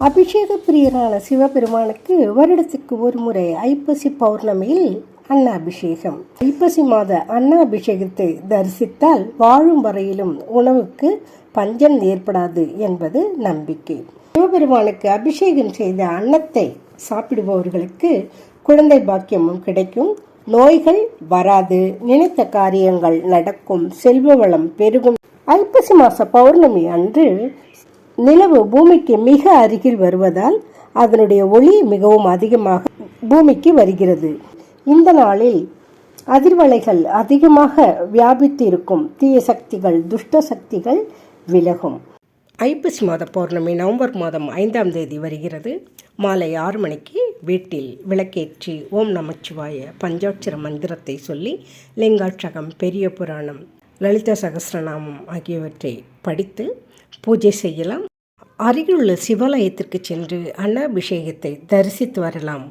அபிஷேக பிரியரான சிவபெருமானுக்கு வருடத்துக்கு ஒரு முறை ஐப்பசி பௌர்ணமியில் அன்னாபிஷேகம். ஐப்பசி மாத அன்னாபிஷேகத்தை தரிசித்தால் வாழும் வரையிலும் உணவுக்கு பஞ்சம் ஏற்படாது என்பது நம்பிக்கை. சிவபெருமானுக்கு அபிஷேகம் செய்த அன்னத்தை சாப்பிடுபவர்களுக்கு குழந்தை பாக்கியமும் கிடைக்கும். நோய்கள் வராது. நினைத்த காரியங்கள் நடக்கும். செல்வ வளம் பெருகும். ஐப்பசி மாச பௌர்ணமி அன்று நிலவு பூமிக்கு மிக அருகில் வருவதால் அதனுடைய ஒளி மிகவும் அதிகமாக பூமிக்கு வருகிறது. இந்த நாளில் அதிர்வலைகள் அதிகமாக வியாபித்து இருக்கும் தீய சக்திகள் துஷ்ட சக்திகள் விலகும். ஐப்பசி மாத பௌர்ணமி நவம்பர் மாதம் ஐந்தாம் தேதி வருகிறது. மாலை ஆறு மணிக்கு வீட்டில் விளக்கேற்றி ஓம் நமச்சிவாய பஞ்சாட்சர மந்திரத்தை சொல்லி லிங்காட்சகம் பெரிய புராணம் லலிதா சகஸ்ரநாமம் ஆகியவற்றை படித்து பூஜை செய்யலாம். அருகிலுள்ள சிவாலயத்திற்கு சென்று அன்னாபிஷேகத்தை தரிசித்து வரலாம்.